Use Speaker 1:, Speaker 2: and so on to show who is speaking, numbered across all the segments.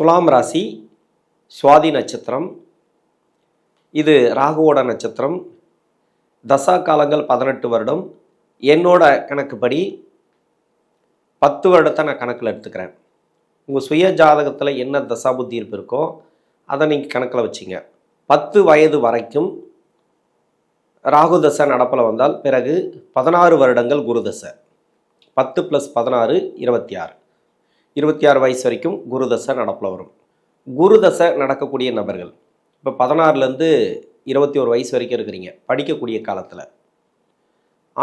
Speaker 1: துலாம் ராசி சுவாதி நட்சத்திரம். இது ராகுவோட நட்சத்திரம். தசா காலங்கள் பதினெட்டு வருடம். என்னோட கணக்குப்படி பத்து வருடத்தை நான் கணக்கில் எடுத்துக்கிறேன். உங்கள் சுய ஜாதகத்தில் என்ன தசா புத்தி இருப்பு இருக்கோ அதை நீங்கள் கணக்கில் வச்சிங்க. பத்து வயது வரைக்கும் ராகு தசை நடப்பில் வந்தால் பிறகு பதினாறு வருடங்கள் குரு தசை. பத்து ப்ளஸ் பதினாறு இருபத்தி ஆறு. இருபத்தி ஆறு வயசு வரைக்கும் குரு தசை நடப்பில் வரும். குரு தசை நடக்கக்கூடிய நபர்கள் இப்போ பதினாறுலேருந்து இருபத்தி ஒரு வயசு வரைக்கும் இருக்கிறீங்க படிக்கக்கூடிய காலத்தில்.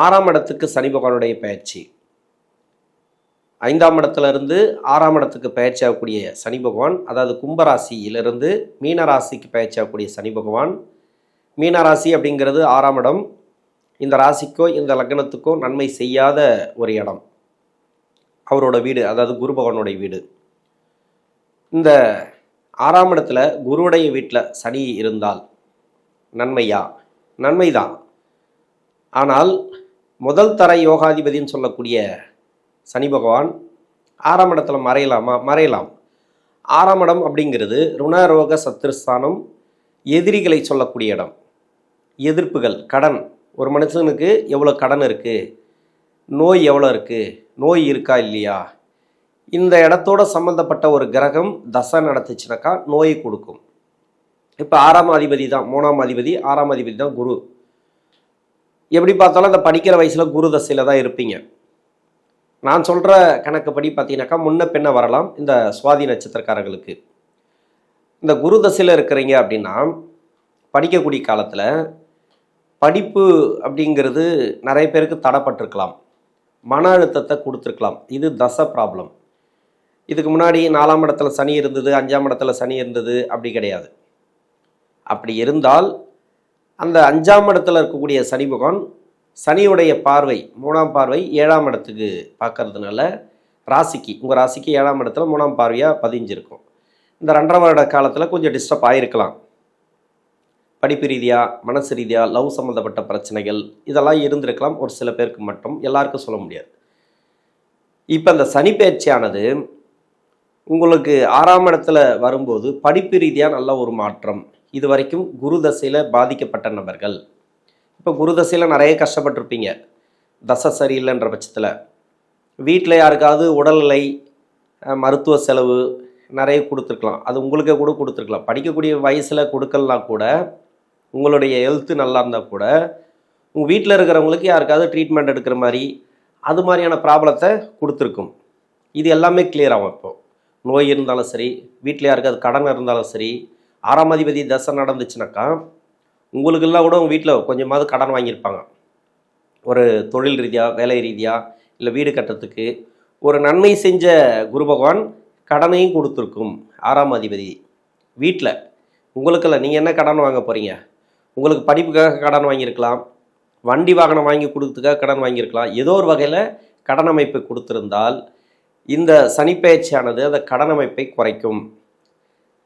Speaker 1: ஆறாம் இடத்துக்கு சனி பகவானுடைய பயிற்சி ஐந்தாம் இடத்துல இருந்து ஆறாம் இடத்துக்கு பயிற்சி ஆகக்கூடிய சனி பகவான் அதாவது கும்பராசியிலிருந்து மீனராசிக்கு பயிற்சி ஆகக்கூடிய சனி பகவான். மீனராசி அப்படிங்கிறது ஆறாம் இடம். இந்த ராசிக்கோ இந்த லக்னத்துக்கோ நன்மை செய்யாத ஒரு இடம். அவரோட வீடு அதாவது குரு பகவானுடைய வீடு. இந்த ஆறாம் இடத்துல குருவுடைய வீட்டில் சனி இருந்தால் நன்மையா? நன்மைதான் ஆனால் முதல் தர யோகாதிபதின்னு சொல்லக்கூடிய சனி பகவான் ஆறாம் இடத்துல மறையலாமா? மறையலாம். ஆறாம் இடம் அப்படிங்கிறது ருணரோக சத்துருஸ்தானம் எதிரிகளை சொல்லக்கூடிய இடம். எதிர்ப்புகள் கடன். ஒரு மனுஷனுக்கு எவ்வளோ கடன் இருக்குது நோய் எவ்வளோ இருக்குது நோய் இருக்கா இல்லையா? இந்த இடத்தோட சம்மந்தப்பட்ட ஒரு கிரகம் தசை நடத்துச்சுனாக்கா நோயை கொடுக்கும். இப்போ ஆறாம் அதிபதி தான் மூணாம் அதிபதி ஆறாம் அதிபதி தான் குரு. எப்படி பார்த்தாலும் அந்த படிக்கிற வயசில் குரு தசையில் தான் இருப்பீங்க. நான் சொல்கிற கணக்குப்படி பார்த்தீங்கன்னாக்கா முன்ன பின்ன வரலாம் இந்த சுவாதி நட்சத்திரக்காரர்களுக்கு. இந்த குரு தசையில் இருக்கிறீங்க அப்படின்னா படிக்கக்கூடிய காலத்தில் படிப்பு அப்படிங்கிறது நிறைய பேருக்கு தடைப்பட்டிருக்கலாம். மன அழுத்தத்தை கொடுத்துருக்கலாம். இது தசை ப்ராப்ளம் இதுக்கு முன்னாடி நாலாம் இடத்துல சனி இருந்தது அஞ்சாம் இடத்துல சனி இருந்தது அப்படி கிடையாது. அப்படி இருந்தால் அந்த அஞ்சாம் இடத்துல இருக்கக்கூடிய சனி பகவான் சனியுடைய பார்வை மூணாம் பார்வை ஏழாம் இடத்துக்கு பார்க்கறதுனால ராசிக்கு உங்கள் ராசிக்கு ஏழாம் இடத்துல மூணாம் பார்வையாக பதிஞ்சிருக்கும். இந்த ரெண்டரை வருட காலத்தில் கொஞ்சம் டிஸ்டர்ப் ஆகிருக்கலாம் படிப்பு ரீதியாக மனசு ரீதியாக லவ் சம்மந்தப்பட்ட பிரச்சனைகள் இதெல்லாம் இருந்திருக்கலாம். ஒரு சில பேருக்கு மட்டும். எல்லாருக்கும் சொல்ல முடியாது. இப்போ அந்த சனி பயிற்சியானது உங்களுக்கு ஆறாம் இடத்துல வரும்போது படிப்பு ரீதியாக நல்ல ஒரு மாற்றம். இது வரைக்கும் குரு தசையில் பாதிக்கப்பட்ட நபர்கள். இப்போ குரு தசையில் நிறைய கஷ்டப்பட்டிருப்பீங்க. தசை சரியில்லைன்ற பட்சத்தில். வீட்டில் யாருக்காவது உடல்நிலை மருத்துவ செலவு நிறைய கொடுத்துருக்கலாம். அது உங்களுக்கே கூட கொடுத்துருக்கலாம். படிக்கக்கூடிய வயசில் கொடுக்கலாம் கூட உங்களுடைய ஹெல்த்து நல்லா இருந்தால் கூட உங்கள் வீட்டில் இருக்கிறவங்களுக்கு யாருக்காவது ட்ரீட்மெண்ட் எடுக்கிற மாதிரி அது மாதிரியான ப்ராப்ளத்தை கொடுத்துருக்கும். இது எல்லாமே கிளியர் ஆகும் இப்போது நோய் இருந்தாலும் சரி வீட்டில் யாருக்காவது கடன் இருந்தாலும் சரி ஆறாம் அதிபதி தசை நடந்துச்சுனாக்கா உங்களுக்கெல்லாம் கூட உங்கள் வீட்டில் கொஞ்சமாவது கடன் வாங்கியிருப்பாங்க. ஒரு தொழில் ரீதியாக வேலை ரீதியாக இல்லை வீடு கட்டுறதுக்கு ஒரு நன்மை செஞ்ச குரு பகவான் கடனையும் கொடுத்துருக்கும் ஆறாம் அதிபதி வீட்டில் உங்களுக்கெல்லாம் நீங்கள் என்ன கடன் வாங்க போகிறீங்க உங்களுக்கு படிப்புக்காக கடன் வாங்கியிருக்கலாம் வண்டி வாகனம் வாங்கி கொடுத்ததுக்காக கடன் வாங்கியிருக்கலாம். ஏதோ ஒரு வகையில் கடன் அமைப்பை கொடுத்திருந்தால் இந்த சனிப்பெயர்ச்சியானது அந்த கடன் அமைப்பை குறைக்கும்.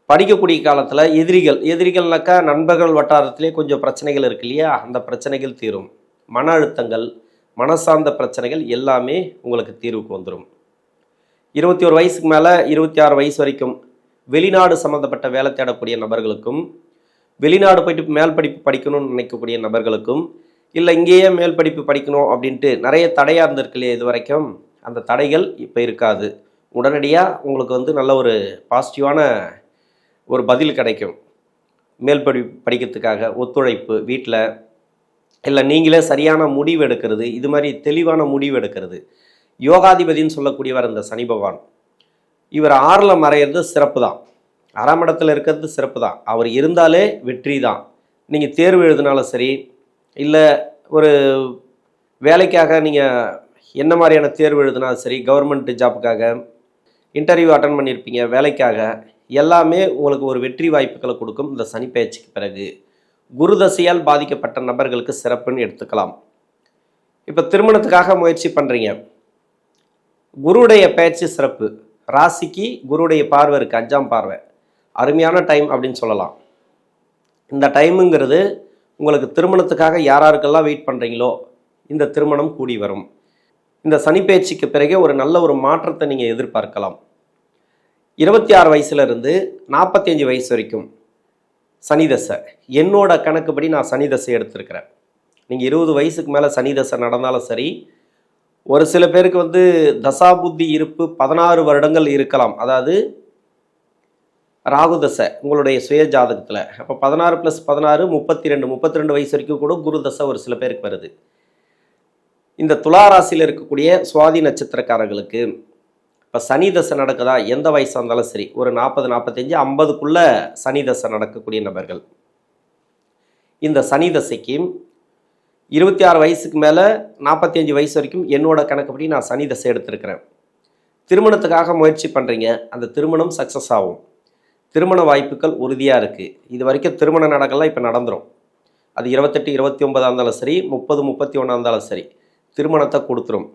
Speaker 1: படிக்கக்கூடிய காலத்தில் எதிரிகள் எதிரிகள்னாக்கா நண்பர்கள் வட்டாரத்திலே கொஞ்சம் பிரச்சனைகள் இருக்கு இல்லையா? அந்த பிரச்சனைகள் தீரும். மன அழுத்தங்கள் மனசார்ந்த பிரச்சனைகள் எல்லாமே உங்களுக்கு தீர்வுக்கு வந்துடும் இருபத்தி ஒரு வயசுக்கு மேலே இருபத்தி ஆறு வயசு வரைக்கும் வெளிநாடு சம்மந்தப்பட்ட வேலை தேடக்கூடிய நபர்களுக்கும் வெளிநாடு போயிட்டு மேல் படிப்பு படிக்கணும்னு நினைக்கக்கூடிய நபர்களுக்கும் இல்லை இங்கேயே மேல் படிப்பு படிக்கணும் அப்படின்ட்டு நிறைய தடையாக இருந்திருக்கு இல்லையா இது வரைக்கும் அந்த தடைகள் இப்போ இருக்காது. உடனடியாக உங்களுக்கு வந்து நல்ல ஒரு பாசிட்டிவான ஒரு பதில் கிடைக்கும். மேல் படி படிக்கிறதுக்காக ஒத்துழைப்பு வீட்டில் இல்லை நீங்களே சரியான முடிவு எடுக்கிறது இது மாதிரி தெளிவான முடிவு எடுக்கிறது. யோகாதிபதின்னு சொல்லக்கூடியவர் இந்த சனி பகவான். இவர் ஆறில் மறையிறது சிறப்பு தான் ஆறாம் இடத்துல இருக்கிறது சிறப்பு தான் அவர் இருந்தாலே வெற்றி தான் நீங்கள் தேர்வு எழுதினாலும் சரி இல்லை ஒரு வேலைக்காக நீங்கள் என்ன மாதிரியான தேர்வு எழுதினாலும் சரி கவர்மெண்ட் ஜாப்புக்காக இன்டர்வியூ அட்டன் பண்ணியிருப்பீங்க வேலைக்காக எல்லாமே உங்களுக்கு ஒரு வெற்றி வாய்ப்புகளை கொடுக்கும் இந்த சனி பயிற்சிக்கு பிறகு. குரு தசையால் பாதிக்கப்பட்ட நபர்களுக்கு சிறப்புன்னு எடுத்துக்கலாம். இப்போ திருமணத்துக்காக முயற்சி பண்ணுறீங்க குருடைய பயிற்சி சிறப்பு. ராசிக்கு குருடைய பார்வை இருக்குது அஞ்சாம் பார்வை. அருமையான டைம் அப்படின்னு சொல்லலாம். இந்த டைமுங்கிறது உங்களுக்கு திருமணத்துக்காக யார் யாருக்கெல்லாம் வெயிட் பண்ணுறீங்களோ இந்த திருமணம் கூடி வரும். இந்த சனிப்பயிற்சிக்கு பிறகே ஒரு நல்ல ஒரு மாற்றத்தை நீங்கள் எதிர்பார்க்கலாம். இருபத்தி ஆறு வயசுலேருந்து நாற்பத்தஞ்சு வயசு வரைக்கும் சனிதசை என்னோட கணக்குப்படி நான் சனிதசை எடுத்திருக்கிறேன். நீங்கள் இருபது வயசுக்கு மேலே சனிதசை நடந்தாலும் சரி ஒரு சில பேருக்கு வந்து தசாபுத்தி இருப்பு பதினாறு வருடங்கள் இருக்கலாம். அதாவது ராகுதசை உங்களுடைய சுய ஜாதகத்தில். அப்போ பதினாறு ப்ளஸ் பதினாறு முப்பத்தி ரெண்டு முப்பத்தி ரெண்டு வயசு வரைக்கும் கூட குருதசை ஒரு சில பேருக்கு வருது. இந்த துலா ராசியில் இருக்கக்கூடிய சுவாதி நட்சத்திரக்காரர்களுக்கு இப்போ சனி தசை நடக்குதா? எந்த வயசாக இருந்தாலும் சரி ஒரு நாற்பது நாற்பத்தஞ்சு ஐம்பதுக்குள்ளே சனி தசை நடக்கக்கூடிய நபர்கள். இந்த சனி தசைக்கு இருபத்தி ஆறு வயசுக்கு மேலே நாற்பத்தஞ்சு வயசு வரைக்கும் என்னோட கணக்குப்படி நான் சனி தசை எடுத்திருக்கிறேன். திருமணத்துக்காக முயற்சி பண்ணுறீங்க அந்த திருமணம் சக்ஸஸ் ஆகும். திருமண வாய்ப்புகள் உறுதியாக இருக்குது இது வரைக்கும் திருமண நடக்கலாம் இப்போ நடந்துடும் அது இருபத்தெட்டு இருபத்தி ஒன்பதாக இருந்தாலும் சரி முப்பது முப்பத்தி ஒன்றா இருந்தாலும் சரி திருமணத்தை கொடுத்துரும்.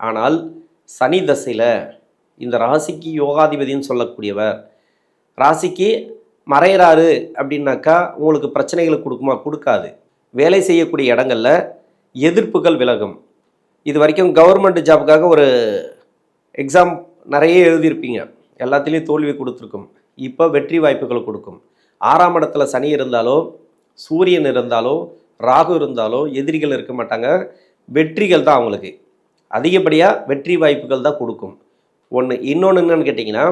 Speaker 1: ஆனால் சனி தசையில் இந்த ராசிக்கு யோகாதிபதின்னு சொல்லக்கூடியவர் ராசிக்கு மறையிறாரு அப்படின்னாக்கா உங்களுக்கு பிரச்சனைகளை கொடுக்குமா? கொடுக்காது. வேலை செய்யக்கூடிய இடங்களில் எதிர்ப்புகள் விலகும். இது வரைக்கும் கவர்மெண்ட் ஜாபுக்காக ஒரு எக்ஸாம் நிறைய எழுதியிருப்பீங்க. எல்லாத்துலேயும் தோல்வி கொடுத்துருக்கும். இப்போ வெற்றி வாய்ப்புகள் கொடுக்கும். ஆறாம் இடத்துல சனி இருந்தாலோ சூரியன் இருந்தாலோ ராகு இருந்தாலோ எதிரிகள் இருக்க மாட்டாங்க. வெற்றிகள் தான் அவங்களுக்கு. அதிகப்படியாக வெற்றி வாய்ப்புகள் தான் கொடுக்கும். ஒன்று இன்னொன்று என்னன்னு கேட்டிங்கன்னா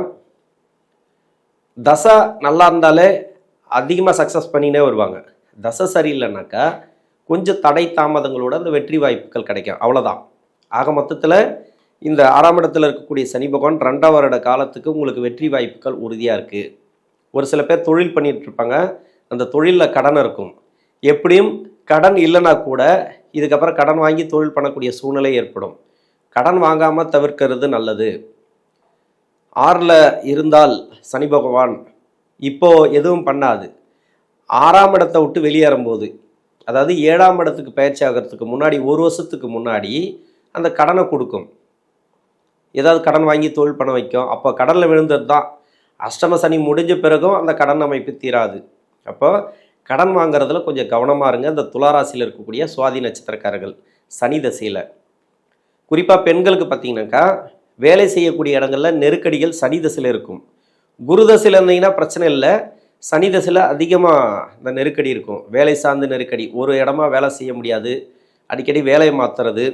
Speaker 1: தசை நல்லா இருந்தாலே அதிகமாக சக்ஸஸ் பண்ணினே வருவாங்க. தசை சரியில்லைனாக்கா கொஞ்சம் தடை தாமதங்களோட அந்த வெற்றி வாய்ப்புகள் கிடைக்கும். அவ்வளோதான் ஆக மொத்தத்தில் இந்த ஆறாம் இடத்துல இருக்கக்கூடிய சனி பகவான் ரெண்டாம் வருட காலத்துக்கு உங்களுக்கு வெற்றி வாய்ப்புகள் உறுதியாக இருக்குது ஒரு சில பேர் தொழில் பண்ணிகிட்டு இருப்பாங்க. அந்த தொழிலில் கடன் இருக்கும். எப்படியும் கடன் இல்லைன்னா கூட இதுக்கப்புறம் கடன் வாங்கி தொழில் பண்ணக்கூடிய சூழ்நிலை ஏற்படும். கடன் வாங்காமல் தவிர்க்கிறது நல்லது. ஆறில் இருந்தால் சனி பகவான் இப்போது எதுவும் பண்ணாது. ஆறாம் இடத்தை விட்டு வெளியேறும்போது அதாவது ஏழாம் இடத்துக்கு பயிற்சி ஆகிறதுக்கு முன்னாடி ஒரு வருஷத்துக்கு முன்னாடி அந்த கடனை கொடுக்கும். ஏதாவது கடன் வாங்கி தொழில் பண்ண வைக்கும். அப்போ கடனில் விழுந்தது தான் அஷ்டம சனி முடிஞ்ச பிறகும் அந்த கடன் அமைப்பு தீராது. அப்போ கடன் வாங்குறதுல கொஞ்சம் கவனமாக இருங்க. இந்த துளாராசியில் இருக்கக்கூடிய சுவாதி நட்சத்திரக்காரர்கள் சனி தசையில். குறிப்பாக பெண்களுக்கு பார்த்தீங்கன்னாக்கா வேலை செய்யக்கூடிய இடங்களில் நெருக்கடிகள் சனி தசையில் இருக்கும். குரு தசையில் இருந்தீங்கன்னா பிரச்சனை இல்லை. சனி தசையில் அதிகமாக இந்த நெருக்கடி இருக்கும். வேலை சார்ந்த நெருக்கடி. ஒரு இடமா வேலை செய்ய முடியாது. அடிக்கடி வேலையை மாற்றுறது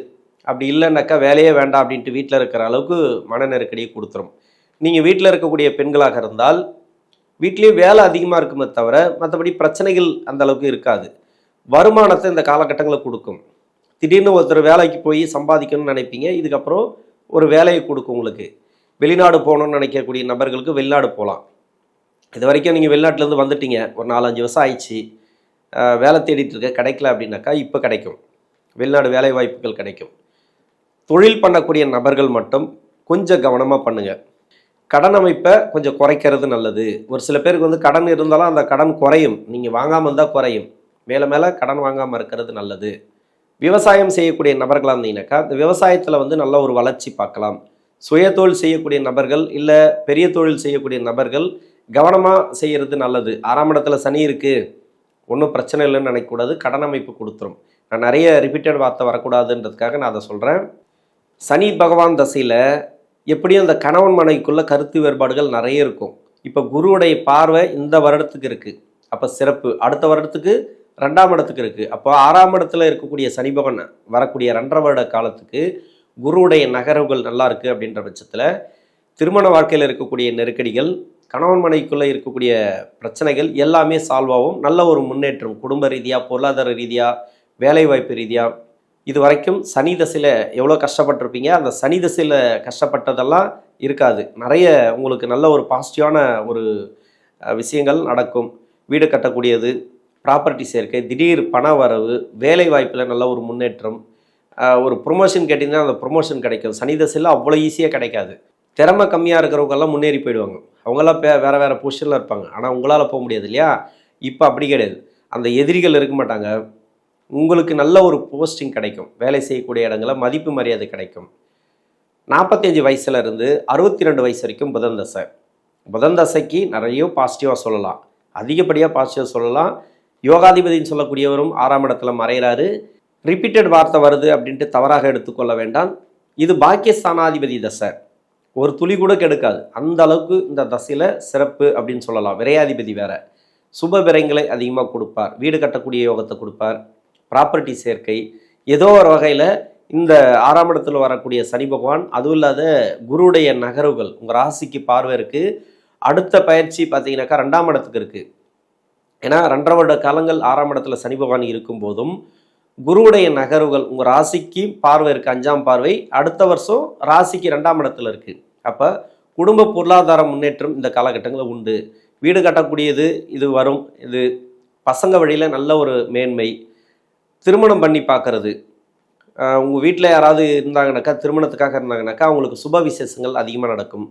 Speaker 1: அப்படி இல்லைன்னாக்கா வேலையே வேண்டாம் அப்படின்ட்டு வீட்டில் இருக்கிற அளவுக்கு மன நெருக்கடியை கொடுத்துரும். நீங்கள் வீட்டில் இருக்கக்கூடிய பெண்களாக இருந்தால் வீட்லேயும் வேலை அதிகமாக இருக்குமே தவிர மற்றபடி பிரச்சனைகள் அந்த அளவுக்கு இருக்காது. வருமானத்தை இந்த காலகட்டங்களில் கொடுக்கும். திடீர்னு ஒருத்தர் வேலைக்கு போய் சம்பாதிக்கணும்னு நினைப்பீங்க. இதுக்கப்புறம் ஒரு வேலையை கொடுக்கும் உங்களுக்கு. வெளிநாடு போகணும்னு நினைக்கக்கூடிய நபர்களுக்கு வெளிநாடு போகலாம். இது வரைக்கும் நீங்கள் வெளிநாட்டிலேருந்து வந்துட்டீங்க. ஒரு நாலஞ்சு வருஷம் ஆயிடுச்சு. வேலை தேடிட்டு இருக்க. கிடைக்கல அப்படின்னாக்கா இப்போ கிடைக்கும். வெளிநாடு வேலை வாய்ப்புகள் கிடைக்கும். தொழில் பண்ணக்கூடிய நபர்கள் மட்டும் கொஞ்சம் கவனமாக பண்ணுங்கள் கடன் அமைப்பை கொஞ்சம் குறைக்கிறது நல்லது. ஒரு சில பேருக்கு வந்து கடன் இருந்தாலும் அந்த கடன் குறையும். நீங்கள் வாங்காமல் இருந்தால் குறையும். மேலே மேலே கடன் வாங்காமல் இருக்கிறது நல்லது. விவசாயம் செய்யக்கூடிய நபர்களாக இருந்தீங்கன்னாக்கா இந்த விவசாயத்தில் வந்து நல்ல ஒரு வளர்ச்சி பார்க்கலாம். சுய தொழில் செய்யக்கூடிய நபர்கள் இல்லை பெரிய தொழில் செய்யக்கூடிய நபர்கள் கவனமாக செய்கிறது நல்லது. ஆறாம் இடத்துல சனி இருக்குது ஒன்றும் பிரச்சனை இல்லைன்னு நினைக்கக்கூடாது. கடன் அமைப்பு கொடுத்துரும். நான் நிறைய ரிப்பீட்டட் வார்த்தை வரக்கூடாதுன்றதுக்காக நான் அதை சொல்கிறேன் சனி பகவான் தசையில் எப்படியும் அந்த கணவன் மனைவிக்குள்ள கருத்து வேறுபாடுகள் நிறைய இருக்கும். இப்போ குருவுடைய பார்வை இந்த வருடத்துக்கு இருக்குது அப்போ சிறப்பு. அடுத்த வருடத்துக்கு ரெண்டாம் இடத்துக்கு இருக்குது அப்போ ஆறாம் இடத்துல இருக்கக்கூடிய சனி பகவான் வரக்கூடிய ரெண்டரை வருட காலத்துக்கு குருவுடைய நகர்வுகள் நல்லா இருக்குது அப்படின்ற பட்சத்தில் திருமண வாழ்க்கையில் இருக்கக்கூடிய நெருக்கடிகள் கணவன் மனைவிக்குள்ளே இருக்கக்கூடிய பிரச்சனைகள் எல்லாமே சால்வ் ஆகும். நல்ல ஒரு முன்னேற்றம். குடும்ப ரீதியாக பொருளாதார ரீதியாக வேலைவாய்ப்பு ரீதியாக இது வரைக்கும் சனி தசையில் எவ்வளோ கஷ்டப்பட்டிருப்பீங்க? அந்த சனி தசையில் கஷ்டப்பட்டதெல்லாம் இருக்காது. நிறைய உங்களுக்கு நல்ல ஒரு பாசிட்டிவான ஒரு விஷயங்கள் நடக்கும். வீடு கட்டக்கூடியது ப்ராப்பர்ட்டி சேர்க்கை திடீர் பண வரவு வேலை வாய்ப்பில் நல்ல ஒரு முன்னேற்றம். ஒரு ப்ரொமோஷன் கேட்டிங்கன்னா அந்த ப்ரொமோஷன் கிடைக்கும். சனி தசையில் அவ்வளோ ஈஸியாக கிடைக்காது. திறமை கம்மியாக இருக்கிறவங்கெல்லாம் முன்னேறி போயிடுவாங்க. அவங்கெல்லாம் பே வேறு வேறு பொசிஷனில் இருப்பாங்க. ஆனால் உங்களால் போக முடியாது இல்லையா? இப்போ அப்படி கிடையாது. அந்த எதிரிகள் இருக்க மாட்டாங்க. உங்களுக்கு நல்ல ஒரு போஸ்டிங் கிடைக்கும். வேலை செய்யக்கூடிய இடங்களில் மதிப்பு மரியாதை கிடைக்கும். நாற்பத்தஞ்சு வயசுல இருந்து அறுபத்தி ரெண்டு வயசு வரைக்கும் புதன் தசை. புதன் தசைக்கு நிறைய பாசிட்டிவாக சொல்லலாம். அதிகப்படியாக பாசிட்டிவாக சொல்லலாம். யோகாதிபதின்னு சொல்லக்கூடியவரும் ஆறாம் இடத்துல மறைகிறாரு ரிப்பீட்டட் வார்த்தை வருது அப்படின்ட்டு தவறாக எடுத்துக்கொள்ள வேண்டாம். இது பாக்கியஸ்தானாதிபதி தசை. ஒரு துளி கூட கெடுக்காது. அந்த அளவுக்கு இந்த தசையில் சிறப்பு அப்படின்னு சொல்லலாம். விரையாதிபதி வேற. சுப விரைங்களை அதிகமாக கொடுப்பார். வீடு கட்டக்கூடிய யோகத்தை கொடுப்பார். ப்ராப்பர்ட்டி சேர்க்கை. ஏதோ ஒரு வகையில் இந்த ஆறாம் இடத்துல வரக்கூடிய சனி பகவான் அதுவும் இல்லாத குருவுடைய நகர்வுகள் உங்கள் ராசிக்கு பார்வை இருக்குது அடுத்த பயிற்சி பார்த்தீங்கன்னாக்கா ரெண்டாம் இடத்துக்கு இருக்குது ஏன்னா ரெண்டரை வருட காலங்கள் ஆறாம் இடத்துல சனி பகவான் இருக்கும் போதும் குருவுடைய நகர்வுகள் உங்கள் ராசிக்கு பார்வை இருக்குது அஞ்சாம் பார்வை. அடுத்த வருஷம் ராசிக்கு ரெண்டாம் இடத்துல இருக்குது அப்போ குடும்ப பொருளாதார முன்னேற்றம் இந்த காலகட்டங்களில் உண்டு. வீடு கட்டக்கூடியது இது வரும். இது பசங்க வழியில் நல்ல ஒரு மேன்மை. திருமணம் பண்ணி பார்க்கறது. உங்கள் வீட்டில் யாராவது இருந்தாங்கனாக்கா திருமணத்துக்காக இருந்தாங்கனாக்கா அவங்களுக்கு சுப விசேஷங்கள் அதிகமாக நடக்கும்.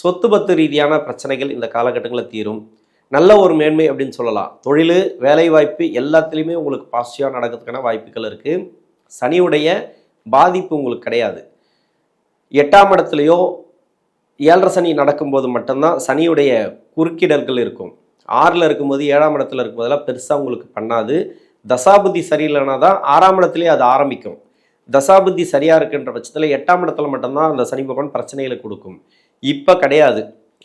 Speaker 1: சொத்து பத்து ரீதியான பிரச்சனைகள் இந்த காலகட்டங்களில் தீரும். நல்ல ஒரு மேன்மை அப்படின்னு சொல்லலாம். தொழில் வேலைவாய்ப்பு எல்லாத்துலேயுமே உங்களுக்கு பாசிட்டிவாக நடக்கிறதுக்கான வாய்ப்புகள் இருக்குது சனியுடைய பாதிப்பு உங்களுக்கு கிடையாது. எட்டாம் இடத்துலையோ ஏழரை சனி நடக்கும்போது மட்டும்தான் சனியுடைய குறுக்கிடல்கள் இருக்கும். ஆறில் இருக்கும்போது ஏழாம் இடத்துல இருக்கும்போதெல்லாம் பெருசாக உங்களுக்கு பண்ணாது. தசாபுத்தி சரியில்லைனா தான் ஆறாம் இடத்துலேயே அது ஆரம்பிக்கும். தசாபுத்தி சரியாக இருக்குன்ற பட்சத்தில் எட்டாம் இடத்துல மட்டும்தான் அந்த சனி பகவான் பிரச்சனைகளை கொடுக்கும். இப்போ கிடையாது.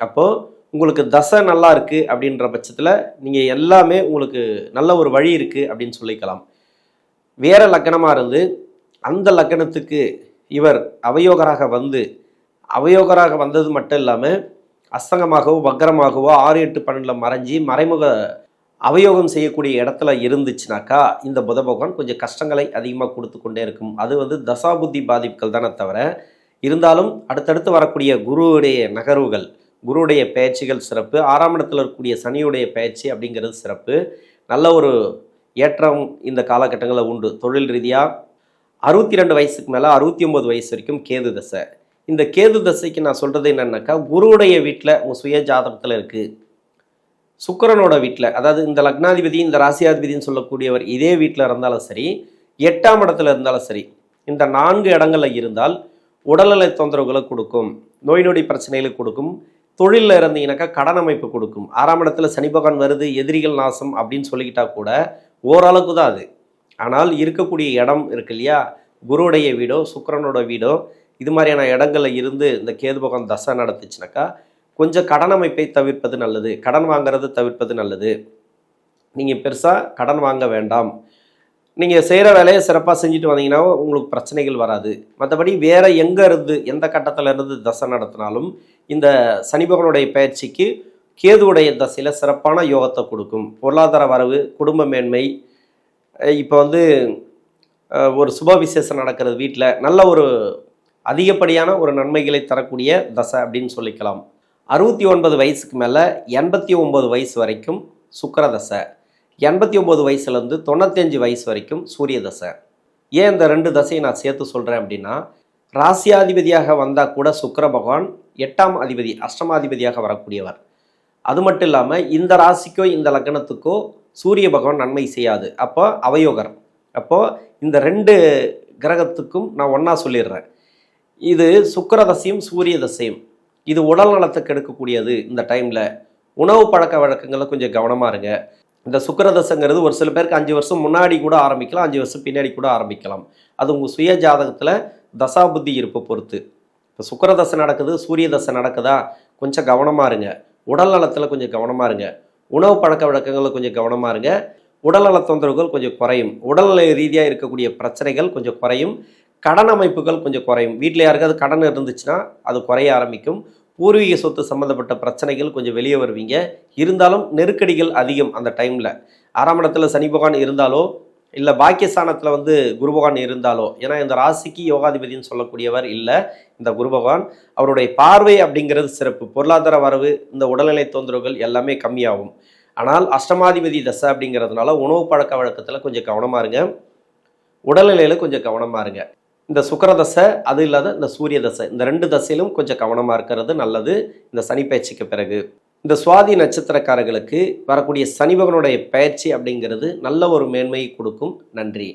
Speaker 1: அப்போது உங்களுக்கு தசை நல்லா இருக்குது அப்படின்ற பட்சத்தில் நீங்கள் எல்லாமே உங்களுக்கு நல்ல ஒரு வழி இருக்குது அப்படின்னு சொல்லிக்கலாம். வேறு லக்கணமாக இருந்து அந்த லக்கணத்துக்கு இவர் அவயோகராக வந்து அவயோகராக வந்தது மட்டும் இல்லாமல் அஸ்தங்கமாகவோ வக்கரமாகவோ ஆறு எட்டு பன்னெண்டில் மறைஞ்சி மறைமுக அவயோகம் செய்யக்கூடிய இடத்துல இருந்துச்சுனாக்கா இந்த புத பகவான் கொஞ்சம் கஷ்டங்களை அதிகமாக கொடுத்து கொண்டே இருக்கும். அது வந்து தசாபுத்தி பாதிப்புகள் தானே தவிர இருந்தாலும் அடுத்தடுத்து வரக்கூடிய குருவுடைய நகர்வுகள் குருவுடைய பயிற்சிகள் சிறப்பு ஆறாம் இடத்துல இருக்கக்கூடிய சனியுடைய பயிற்சி அப்படிங்கிறது சிறப்பு. நல்ல ஒரு ஏற்றம் இந்த காலகட்டங்களில் உண்டு. தொழில் ரீதியாக அறுபத்தி ரெண்டு வயசுக்கு மேலே அறுபத்தி ஒம்பது வயசு வரைக்கும் கேது தசை. இந்த கேது தசைக்கு நான் சொல்கிறது என்னென்னாக்கா குருவுடைய வீட்டில் உங்கள் சுய ஜாதகத்தில் இருக்குது சுக்கரனோட வீட்டில் அதாவது இந்த லக்னாதிபதி இந்த ராசியாதிபதினு சொல்லக்கூடியவர் இதே வீட்டில் இருந்தாலும் சரி எட்டாம் இடத்துல இருந்தாலும் சரி இந்த நான்கு இடங்களில் இருந்தால் உடல்நல தொந்தரவுகளை கொடுக்கும் நோய் நொடி பிரச்சனைகளை கொடுக்கும் தொழிலில் இருந்தீங்கன்னாக்கா கடன் அமைப்பு கொடுக்கும். ஆறாம் இடத்துல சனி பகவான் வருது எதிரிகள் நாசம் அப்படின்னு சொல்லிக்கிட்டா கூட ஓரளவுக்கு தான் அது. ஆனால் இருக்கக்கூடிய இடம் இருக்கு இல்லையா? குருவுடைய வீடோ சுக்கரனோட வீடோ இது மாதிரியான இடங்களில் இருந்து இந்த கேது பகவான் தசை நடத்துச்சுனாக்கா கொஞ்சம் கடன் அமைப்பை தவிர்ப்பது நல்லது. கடன் வாங்குறது தவிர்ப்பது நல்லது. நீங்கள் பெருசாக கடன் வாங்க வேண்டாம். நீங்கள் செய்கிற வேலையை சிறப்பாக செஞ்சுட்டு வந்தீங்கன்னா உங்களுக்கு பிரச்சனைகள் வராது. மற்றபடி வேறு எங்கே இருந்து எந்த கட்டத்தில் இருந்து தசை நடத்தினாலும் இந்த சனிபகனுடைய பயிற்சிக்கு கேதுவுடைய தசையில் சிறப்பான யோகத்தை கொடுக்கும். பொருளாதார வரவு குடும்ப மேன்மை இப்போ வந்து ஒரு சுப விசேஷம் நடக்கிறது வீட்டில் நல்ல ஒரு அதிகப்படியான ஒரு நன்மைகளை தரக்கூடிய தசை அப்படின்னு சொல்லிக்கலாம். அறுபத்தி ஒன்பது வயசுக்கு மேலே எண்பத்தி ஒம்பது வயசு வரைக்கும் சுக்கரதசை. எண்பத்தி ஒம்பது வயசுலேருந்து தொண்ணூத்தஞ்சு வயசு வரைக்கும் சூரிய தசை ஏன் இந்த ரெண்டு தசையை நான் சேர்த்து சொல்கிறேன் அப்படின்னா ராசியாதிபதியாக வந்தால் கூட சுக்கர பகவான் எட்டாம் அதிபதி அஷ்டமாதிபதியாக வரக்கூடியவர். அது மட்டும் இல்லாமல் இந்த ராசிக்கோ இந்த லக்னத்துக்கோ சூரிய பகவான் நன்மை செய்யாது. அப்போ அவயோகர் அப்போது இந்த ரெண்டு கிரகத்துக்கும் நான் ஒன்றா சொல்லிடுறேன். இது சுக்கர தசையும் சூரிய தசையும் இது உடல் நலத்தை கெடுக்கக்கூடியது இந்த டைமில் உணவு பழக்க வழக்கங்களில் கொஞ்சம் கவனமாக இருங்க. இந்த சுக்கரதசங்கிறது ஒரு சில பேருக்கு அஞ்சு வருஷம் முன்னாடி கூட ஆரம்பிக்கலாம் அஞ்சு வருஷம் பின்னாடி கூட ஆரம்பிக்கலாம். அது உங்கள் சுய ஜாதகத்தில் தசாபுத்தி இருப்பை பொறுத்து. இப்போ சுக்கரதசை நடக்குது சூரிய தசை நடக்குதா? கொஞ்சம் கவனமாக இருங்க. உடல் நலத்தில் கொஞ்சம் கவனமாக இருங்க. உணவு பழக்க வழக்கங்களில் கொஞ்சம் கவனமாக இருங்க. உடல்நல தொந்தரவுகள் கொஞ்சம் குறையும். உடல்நல ரீதியாக இருக்கக்கூடிய பிரச்சனைகள் கொஞ்சம் குறையும். கடன் அமைப்புகள் கொஞ்சம் குறையும். வீட்டில் யாருக்காவது கடன் இருந்துச்சுன்னா அது குறைய ஆரம்பிக்கும். பூர்வீக சொத்து சம்மந்தப்பட்ட பிரச்சனைகள் கொஞ்சம் வெளியே வருவீங்க. இருந்தாலும் நெருக்கடிகள் அதிகம் அந்த டைமில். ஆறாம் இடத்துல சனி பகவான் இருந்தாலோ இல்லை பாக்கியஸ்தானத்தில் வந்து குரு பகவான் இருந்தாலோ ஏன்னா இந்த ராசிக்கு யோகாதிபதினு சொல்லக்கூடியவர் இல்லை இந்த குரு பகவான். அவருடைய பார்வை அப்படிங்கிறது சிறப்பு. பொருளாதார வரவு இந்த உடல்நிலை தொந்தரவுகள் எல்லாமே கம்மியாகும். ஆனால் அஷ்டமாதிபதி தசை அப்படிங்கிறதுனால உணவு பழக்க வழக்கத்தில் கொஞ்சம் கவனமாக இருங்க. உடல்நிலையில் கொஞ்சம் கவனமாக இருங்க. இந்த சுக்கர தசை அது இல்லாத இந்த சூரிய தசை. இந்த ரெண்டு தசையிலும் கொஞ்சம் கவனமாக இருக்கிறது நல்லது. இந்த சனி பயிற்சிக்கு பிறகு. இந்த சுவாதி நட்சத்திரக்காரர்களுக்கு வரக்கூடிய சனிபகனுடைய பயிற்சி அப்படிங்கிறது நல்ல ஒரு மேன்மையை கொடுக்கும். நன்றி.